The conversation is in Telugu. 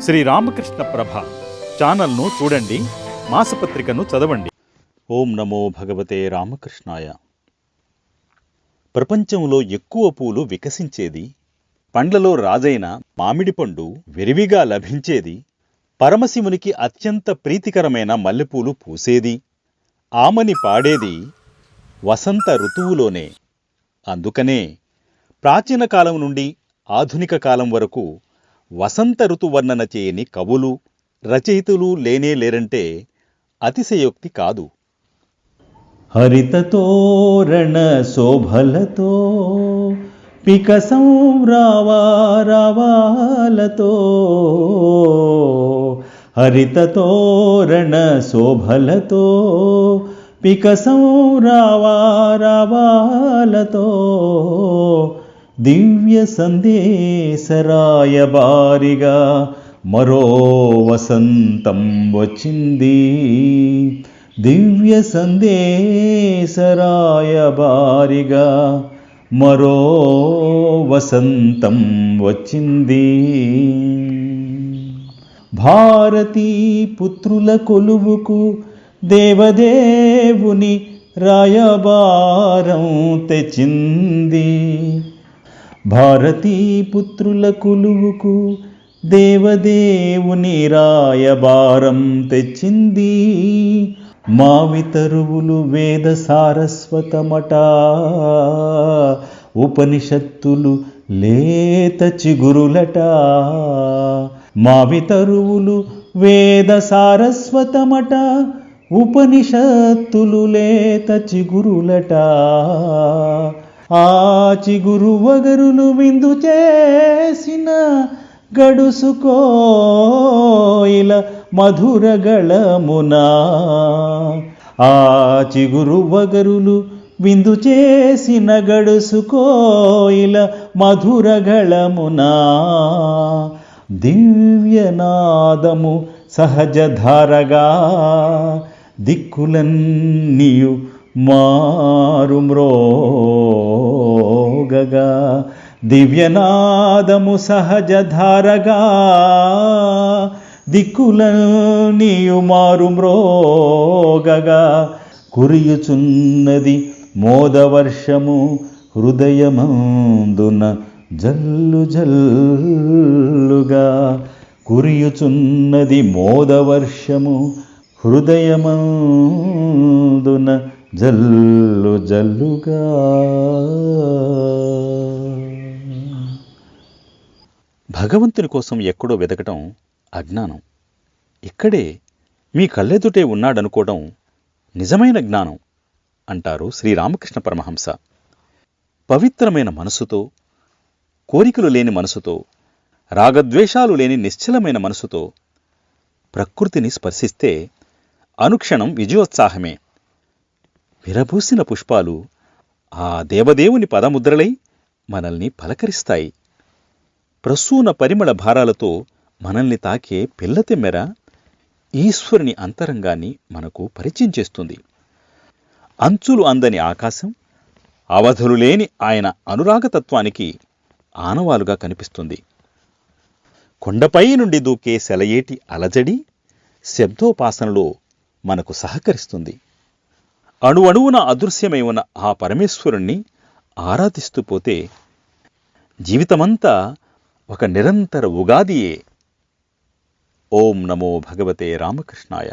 శ్రీ రామకృష్ణ ప్రభ ఛానల్ను చూడండి మాసపత్రికను చదవండి. ఓం నమో భగవతే రామకృష్ణాయ. ప్రపంచంలో ఎక్కువ పూలు వికసించేది పండ్లలో రాజైన మామిడి పండు విరివిగా లభించేది పరమశివునికి అత్యంత ప్రీతికరమైన మల్లెపూలు పూసేది ఆమని పాడేది వసంత ఋతువులోనే. అందుకనే ప్రాచీన కాలం నుండి ఆధునిక కాలం వరకు వసంత ఋతువర్ణన చేయని కవులు రచయితలు లేనే లేరంటే అతిశయోక్తి కాదు. హరితతోరణ శోభలతో పికసం రావాలతో హరితతోరణ శోభలతో పికసం రావాలతో దివ్య సందేశరాయ బారిగా మరో వసంతం వచ్చింది. దివ్య సందేశరాయ బారిగా మరో వసంతం వచ్చింది. భారతీ పుత్రుల కొలువుకు దేవదేవుని రాయబారం తెచ్చింది. భారతీ పుత్రుల కులువుకు దేవదేవుని రాయబారం తెచ్చింది. మావి తరువులు వేద సారస్వతమట ఉపనిషత్తులు లేత చిగురులట. మావి తరువులు వేద సారస్వతమట ఉపనిషత్తులు లేత చిగురులట. ఆచి గురువగరులు విందు చేసిన గడుసుకోయిల మధురగళమునా ఆచి గురువగరులు విందు చేసిన గడుసుకోయిల మధురగళమునా దివ్యనాదము సహజధారగా దిక్కులన్నీయు మారుమ్రోగగా దివ్యనాదము సహజధారగా దిక్కుల నీయు మారుమ్రోగగా కురియుచున్నది మోదవర్షము హృదయమందున జల్లు జల్లుగా కురియుచున్నది మోదవర్షము హృదయమందున జల్లు జల్లుగా. భగవంతుని కోసం ఎక్కడో వెతకటం అజ్ఞానం. ఇక్కడే మీ కళ్ళెదుటే ఉన్నాడనుకోవడం నిజమైన జ్ఞానం అంటారు శ్రీరామకృష్ణ పరమహంస. పవిత్రమైన మనసుతో కోరికలు లేని మనసుతో రాగద్వేషాలు లేని నిశ్చలమైన మనసుతో ప్రకృతిని స్పర్శిస్తే అనుక్షణం విజయోత్సాహమే. విరబూసిన పుష్పాలు ఆ దేవదేవుని పదముద్రలై మనల్ని పలకరిస్తాయి. ప్రసూన పరిమళ భారాలతో మనల్ని తాకే పిల్లతెమ్మెర ఈశ్వరుని అంతరంగాన్ని మనకు పరిచయం చేస్తుంది. అంచులు అందని ఆకాశం అవధులు లేని ఆయన అనురాగతత్వానికి ఆనవాలుగా కనిపిస్తుంది. కొండపై నుండి దూకే సెలయేటి అలజడి శబ్దోపాసనలో మనకు సహకరిస్తుంది. అణువణువున అదృశ్యమై ఉన్న ఆ పరమేశ్వరుణ్ణి ఆరాధిస్తూ పోతే జీవితమంతా ఒక నిరంతర ఉగాదియే. ఓం నమో భగవతే రామకృష్ణాయ.